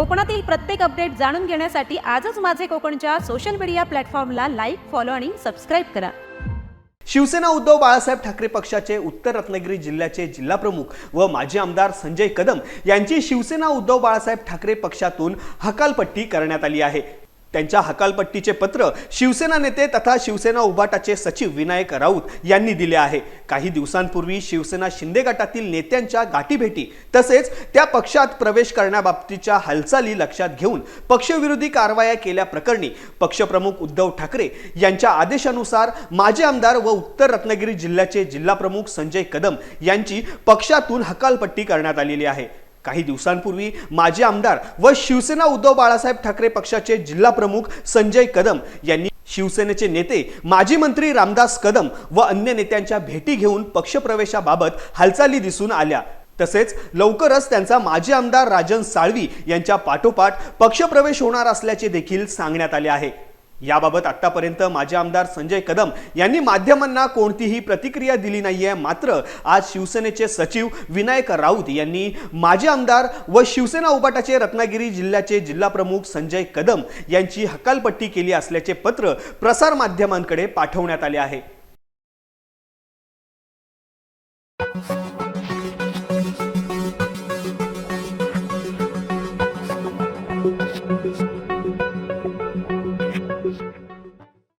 कोकणातील प्रत्येक अपडेट जाणून घेण्यासाठी आजच माझे कोकणच्या सोशल मीडिया प्लॅटफॉर्मला लाईक फॉलो आणि सबस्क्राईब करा. शिवसेना उद्धव बाळासाहेब ठाकरे पक्षाचे उत्तर रत्नागिरी जिल्ह्याचे जिल्हाप्रमुख व माजी आमदार संजय कदम यांची शिवसेना उद्धव बाळासाहेब ठाकरे पक्षातून हकालपट्टी करण्यात आली आहे. त्यांच्या हकालपट्टीचे पत्र शिवसेना नेते तथा शिवसेना उभाटाचे सचिव विनायक राऊत यांनी दिले आहे. काही दिवसांपूर्वी शिवसेना शिंदे गटातील नेत्यांच्या गाठीभेटी तसेच त्या पक्षात प्रवेश करण्याबाबतीच्या हालचाली लक्षात घेऊन पक्षविरोधी कारवाया केल्याप्रकरणी पक्षप्रमुख उद्धव ठाकरे यांच्या आदेशानुसार माजी आमदार व उत्तर रत्नागिरी जिल्ह्याचे जिल्हाप्रमुख संजय कदम यांची पक्षातून हकालपट्टी करण्यात आलेली आहे. काही दिवसांपूर्वी माजी आमदार व शिवसेना उद्धव बाळासाहेब ठाकरे पक्षाचे जिल्हा प्रमुख संजय कदम यांनी शिवसेनेचे नेते माजी मंत्री रामदास कदम व अन्य नेत्यांच्या भेटी घेऊन पक्षप्रवेशाबाबत हालचाली दिसून आल्या. तसेच लवकरच त्यांचा माजी आमदार राजन साळवी यांच्या पाठोपाठ पक्षप्रवेश होणार असल्याचे देखील सांगण्यात आले आहे. याबाबत आतापर्यंत माजी आमदार संजय कदम यांनी माध्यमांना कोणतीही प्रतिक्रिया दिली नाही आहे मात्र आज शिवसेनेचे सचिव विनायक राऊत यांनी माजी आमदार व शिवसेना उपाटाचे रत्नागिरी जिल्ह्याचे जिल्हाप्रमुख संजय कदम यांची हकालपट्टी केली असल्याचे पत्र प्रसार माध्यमांकडे पाठवण्यात आले आहे.